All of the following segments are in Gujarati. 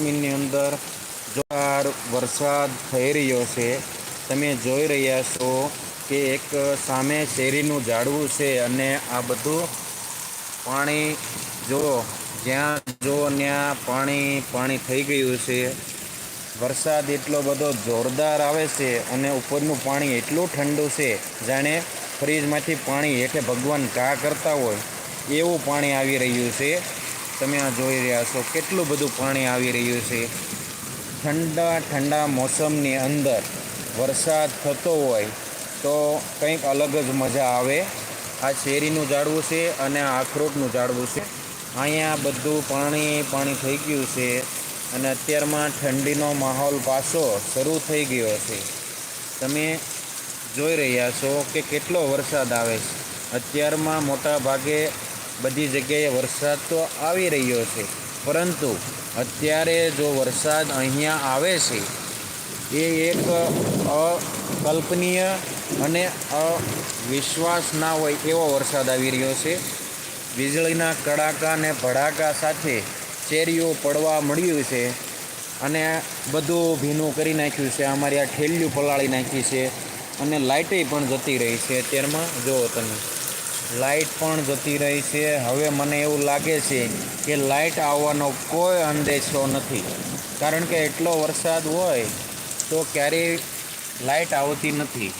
કાશ્મીરની અંદર જોરદાર વરસાદ થઈ રહ્યો છે. તમે જોઈ રહ્યા છો કે એક સામે શેરીનું ઝાડવું છે અને આ બધું પાણી જો જ્યાં જો ત્યાં પાણી પાણી થઈ ગયું છે. વરસાદ એટલો બધો જોરદાર આવે છે અને ઉપરનું પાણી એટલું ઠંડુ છે. જાણે ફ્રીજમાંથી પાણી હેઠે ભગવાન કા કરતા હોય. એવું પાણી આવી રહ્યું છે. તમે આ જોઈ રહ્યા છો, કેટલું બધું પાણી આવી રહ્યું છે. ઠંડા ઠંડા મોસમની અંદર વરસાદ થતો હોય તો કંઈક અલગ જ મજા આવે. આ શેરીનું ઝાડવું છે અને આ અખરોટનું ઝાડવું છે. અહીંયા બધું પાણી પાણી થઈ ગયું છે અને અત્યારમાં ઠંડીનો માહોલ પાછો શરૂ થઈ ગયો છે. તમે જોઈ રહ્યા છો કે કેટલો વરસાદ આવે છે. અત્યારમાં મોટા ભાગે બધી જગ્યાએ વરસાદ તો આવી રહ્યો છે. પરંતુ અત્યારે જો વરસાદ અહીંયા આવે છે, એ એક અકલ્પનીય અને અવિશ્વાસ ના હોય એવો વરસાદ આવી રહ્યો છે. વીજળીના કડાકા અને ભડાકા સાથે ચેરીઓ પડવા મળ્યું છે અને બધું ભીનું કરી નાખ્યું છે. અમારી આ ઠેલિયું પલાળી નાખી છે અને લાઇટે પણ જતી રહી છે. અત્યારમાં જુઓ તમે. લાઇટ પણ જતી રહી છે. હવે મને એવું લાગે છે કે લાઇટ આવવાનો કોઈ અંદેશો નથી. કારણ કે એટલો વરસાદ હોય તો ક્યારેય લાઇટ આવતી નથી.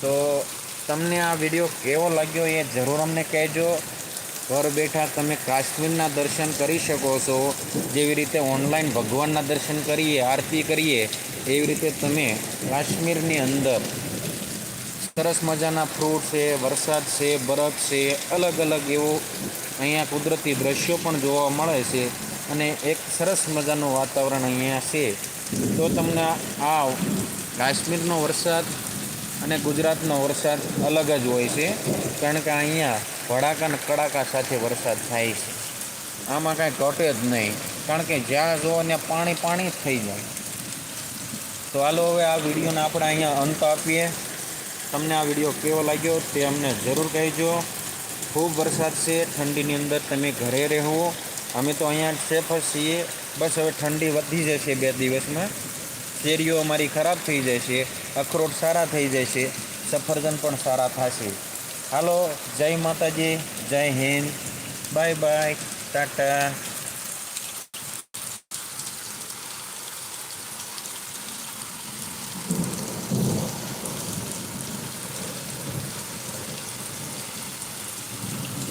તો તમને આ વીડિયો કેવો લાગ્યો એ જરૂર અમને કહેજો. ઘર બેઠા તમે કાશ્મીરના દર્શન કરી શકો છો. જેવી રીતે ઓનલાઈન ભગવાનના દર્શન કરીએ, આરતી કરીએ, એવી રીતે તમે કાશ્મીરની અંદર સરસ મજાના ફ્રૂટ છે, વરસાદ છે, બરફ છે, અલગ અલગ એવો અહીંયા કુદરતી દ્રશ્યો પણ જોવા મળે છે અને એક સરસ મજાનું વાતાવરણ અહીંયા છે. તો તમને આ કાશ્મીરનો વરસાદ અને ગુજરાતનો વરસાદ અલગ જ હોય છે, કારણ કે અહીંયા ભડાકા અને કડાકા સાથે વરસાદ થાય છે. આમાં કાંઈ ઘટે જ નહીં, કારણ કે જ્યાં જુઓ ને પાણી પાણી જ થઈ જાય. તો હાલો હવે આ વિડીયોને આપણે અહીંયા અંત આપીએ. તમને આ વીડિયો કેવો લાગ્યો તે અમને જરૂર કહેજો. ખૂબ વરસાદ છે, ઠંડીની અંદર તમે ઘરે રહેવો. અમે તો અહીંયા સેફ છીએ. બસ હવે ઠંડી વધી જશે બે દિવસમાં. શેરીઓ અમારી ખરાબ થઈ જશે, અખરોટ સારા થઈ જશે, સફરજન પણ સારા થશે. હાલો, જય માતાજી, જય હિન્દ. Bye bye, Tata.